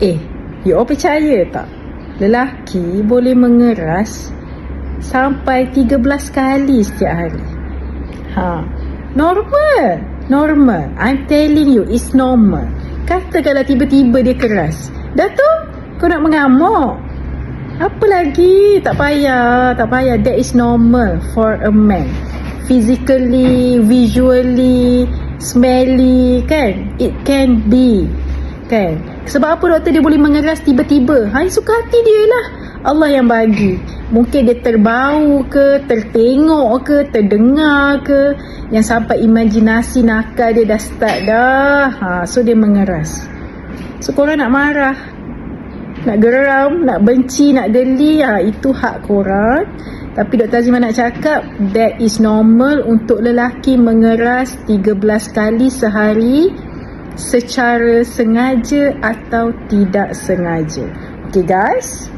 Eh, you all percaya tak? Lelaki boleh mengeras sampai 13 kali setiap hari. Ha. Normal. Normal. I'm telling you, it's normal. Kata kalau tiba-tiba dia keras. Dah tu, kau nak mengamuk. Apa lagi? Tak payah. Tak payah. That is normal for a man. Physically, visually, smelly, kan? It can be. Kan? Sebab apa doktor dia boleh mengeras tiba-tiba? Ha, suka hati dia lah. Allah yang bagi. Mungkin dia terbau ke, tertengok ke, terdengar ke. Yang sampai imajinasi nakal dia dah start dah. Ha, so dia mengeras. So korang nak marah. Nak geram, nak benci, nak geli. Ha, itu hak korang. Tapi Dr. Azimah nak cakap, that is normal untuk lelaki mengeras 13 kali sehari secara sengaja atau tidak sengaja. Okay guys?